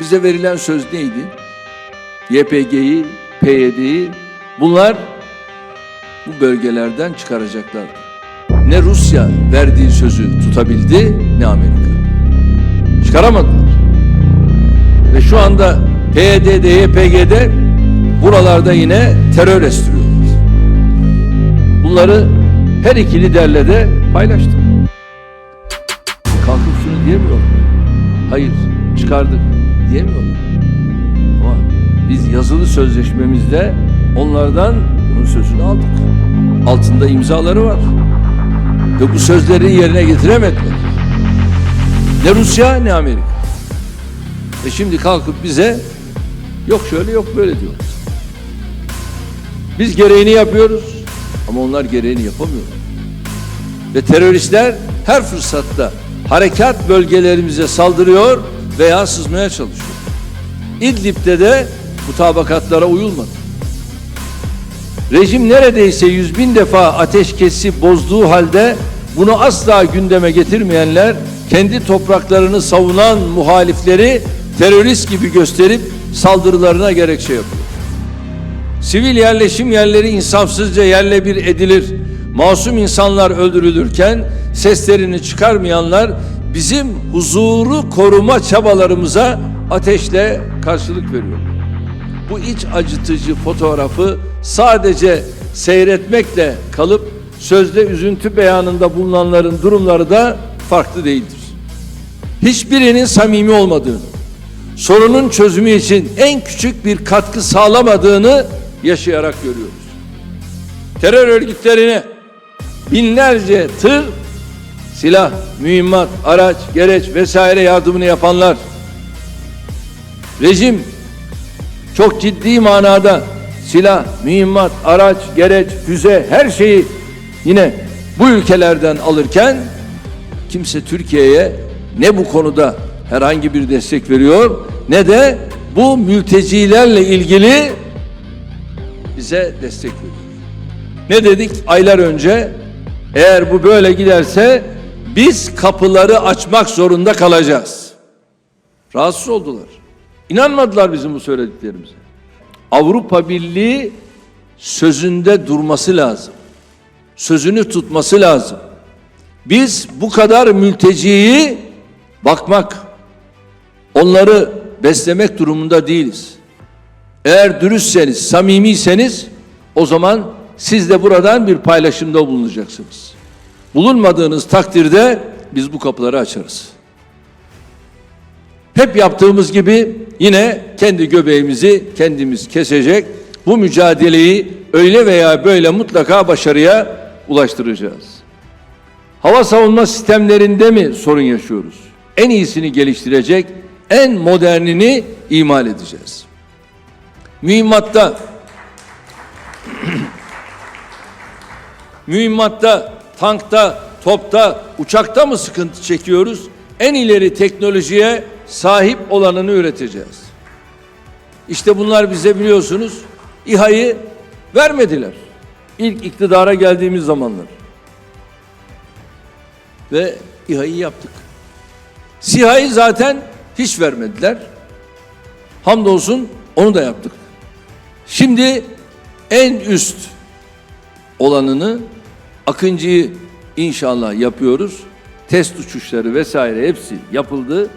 Bize verilen söz neydi? YPG'yi, PYD'yi bunlar bu bölgelerden çıkaracaklardı. Ne Rusya verdiği sözü tutabildi ne Amerika. Çıkaramadılar. Ve şu anda PYD'de, YPG'de buralarda yine terör estiriyorlar. Bunları her iki liderle de paylaştım. Kalkıp şunu diyemiyorlar. Hayır çıkardık diyemiyorlar. Ama biz yazılı sözleşmemizde onlardan bunun sözünü aldık. Altında imzaları var. Ve bu sözleri yerine getiremediler. Ne Rusya ne Amerika. Ve şimdi kalkıp bize yok şöyle yok böyle diyorlar. Biz gereğini yapıyoruz ama onlar gereğini yapamıyorlar. Ve teröristler her fırsatta harekat bölgelerimize saldırıyor veya sızmaya çalışıyor. İdlib'de de mutabakatlara uyulmadı. Rejim neredeyse yüz bin defa ateşkesi bozduğu halde bunu asla gündeme getirmeyenler kendi topraklarını savunan muhalifleri terörist gibi gösterip saldırılarına gerekçe yapıyor. Sivil yerleşim yerleri insafsızca yerle bir edilir. Masum insanlar öldürülürken seslerini çıkarmayanlar bizim huzuru koruma çabalarımıza ateşle karşılık veriyor. Bu iç acıtıcı fotoğrafı sadece seyretmekle kalıp sözde üzüntü beyanında bulunanların durumları da farklı değildir. Hiçbirinin samimi olmadığını, sorunun çözümü için en küçük bir katkı sağlamadığını yaşayarak görüyoruz. Terör örgütlerine binlerce tır silah, mühimmat, araç, gereç vesaire yardımını yapanlar rejim çok ciddi manada silah, mühimmat, araç, gereç, füze her şeyi yine bu ülkelerden alırken kimse Türkiye'ye ne bu konuda herhangi bir destek veriyor ne de bu mültecilerle ilgili bize destek veriyor. Ne dedik aylar önce? Eğer bu böyle giderse biz kapıları açmak zorunda kalacağız. Rahatsız oldular. İnanmadılar bizim bu söylediklerimize. Avrupa Birliği sözünde durması lazım. Sözünü tutması lazım. Biz bu kadar mülteciyi bakmak, onları beslemek durumunda değiliz. Eğer dürüstseniz, samimiyseniz o zaman siz de buradan bir paylaşımda bulunacaksınız. Bulunmadığınız takdirde biz bu kapıları açarız. Hep yaptığımız gibi yine kendi göbeğimizi kendimiz kesecek. Bu mücadeleyi öyle veya böyle mutlaka başarıya ulaştıracağız. Hava savunma sistemlerinde mi sorun yaşıyoruz? En iyisini geliştirecek, en modernini imal edeceğiz. Mühimmatta mühimmatta, tankta, topta, uçakta mı sıkıntı çekiyoruz? En ileri teknolojiye sahip olanını üreteceğiz. İşte bunlar bize biliyorsunuz İHA'yı vermediler. İlk iktidara geldiğimiz zamanlar. Ve İHA'yı yaptık. SİHA'yı zaten hiç vermediler. Hamdolsun onu da yaptık. Şimdi en üst olanını Akıncı'yı inşallah yapıyoruz. Test uçuşları vesaire hepsi yapıldı.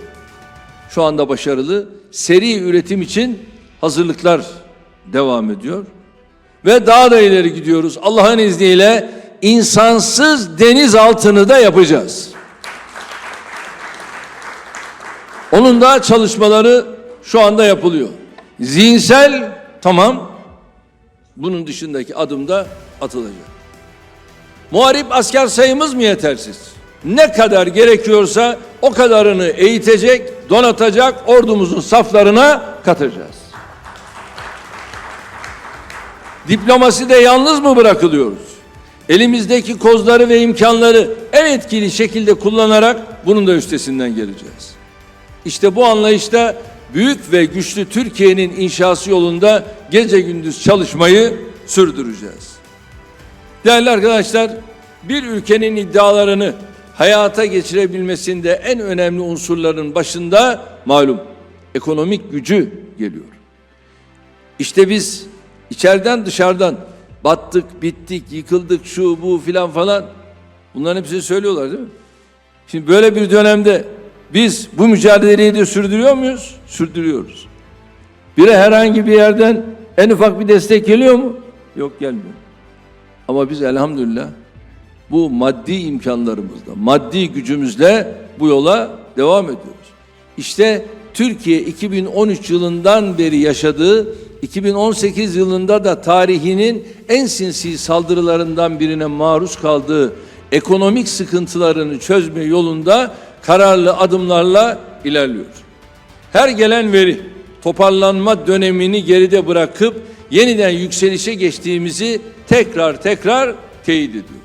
Şu anda başarılı. Seri üretim için hazırlıklar devam ediyor. Ve daha da ileri gidiyoruz. Allah'ın izniyle insansız deniz altını da yapacağız. Onun da çalışmaları şu anda yapılıyor. Zihinsel tamam. Bunun dışındaki adım da atılacak. Muharip asker sayımız mı yetersiz? Ne kadar gerekiyorsa o kadarını eğitecek, donatacak, ordumuzun saflarına katacağız. Diplomasi de yalnız mı bırakılıyoruz? Elimizdeki kozları ve imkanları en etkili şekilde kullanarak bunun da üstesinden geleceğiz. İşte bu anlayışta büyük ve güçlü Türkiye'nin inşası yolunda gece gündüz çalışmayı sürdüreceğiz. Değerli arkadaşlar, bir ülkenin iddialarını hayata geçirebilmesinde en önemli unsurların başında malum ekonomik gücü geliyor. İşte biz içeriden dışarıdan battık, bittik, yıkıldık, şu bu filan falan bunların hepsini söylüyorlar değil mi? Şimdi böyle bir dönemde biz bu mücadeleyi de sürdürüyor muyuz? Sürdürüyoruz. Bire herhangi bir yerden en ufak bir destek geliyor mu? Yok gelmiyor. Ama biz elhamdülillah bu maddi imkanlarımızla, maddi gücümüzle bu yola devam ediyoruz. İşte Türkiye 2013 yılından beri yaşadığı 2018 yılında da tarihinin en sinsi saldırılarından birine maruz kaldığı ekonomik sıkıntılarını çözme yolunda kararlı adımlarla ilerliyor. Her gelen veri toparlanma dönemini geride bırakıp yeniden yükselişe geçtiğimizi tekrar tekrar teyit ediyor.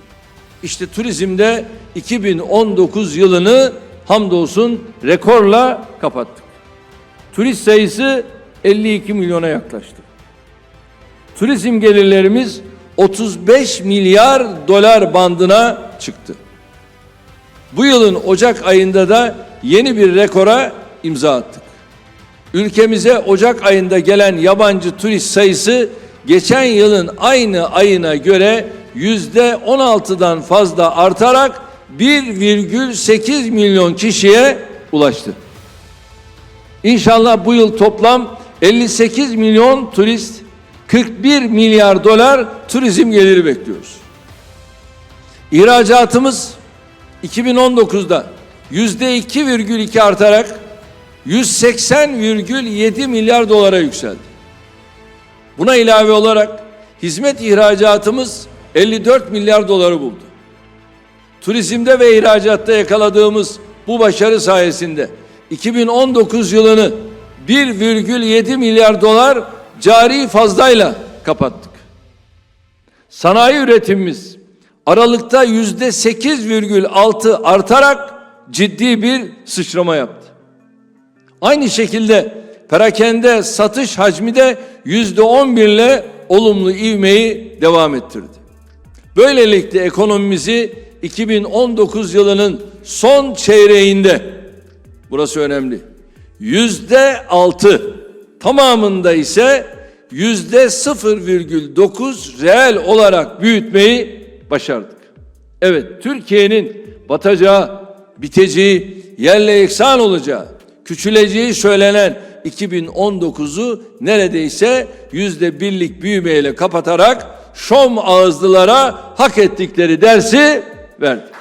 İşte turizmde 2019 yılını hamdolsun rekorla kapattık. Turist sayısı 52 milyona yaklaştı. Turizm gelirlerimiz 35 milyar dolar bandına çıktı. Bu yılın Ocak ayında da yeni bir rekora imza attık. Ülkemize Ocak ayında gelen yabancı turist sayısı geçen yılın aynı ayına göre yüzde 16'dan fazla artarak 1,8 milyon kişiye ulaştı. İnşallah bu yıl toplam 58 milyon turist, 41 milyar dolar turizm geliri bekliyoruz. İhracatımız 2019'da yüzde 2,2 artarak 180,7 milyar dolara yükseldi. Buna ilave olarak hizmet ihracatımız 54 milyar doları buldu. Turizmde ve ihracatta yakaladığımız bu başarı sayesinde 2019 yılını 1,7 milyar dolar cari fazlayla kapattık. Sanayi üretimimiz Aralıkta yüzde 8,6 artarak ciddi bir sıçrama yaptı. Aynı şekilde perakende satış hacmi de yüzde 11 ile olumlu ivmeyi devam ettirdi. Böylelikle ekonomimizi 2019 yılının son çeyreğinde burası önemli. Yüzde altı tamamında ise yüzde 0,9 reel olarak büyütmeyi başardık. Evet Türkiye'nin batacağı, biteceği, yerle eksan olacağı, küçüleceği söylenen 2019'u neredeyse yüzde birlik büyümeyle kapatarak şom ağızlılara hak ettikleri dersi verdik.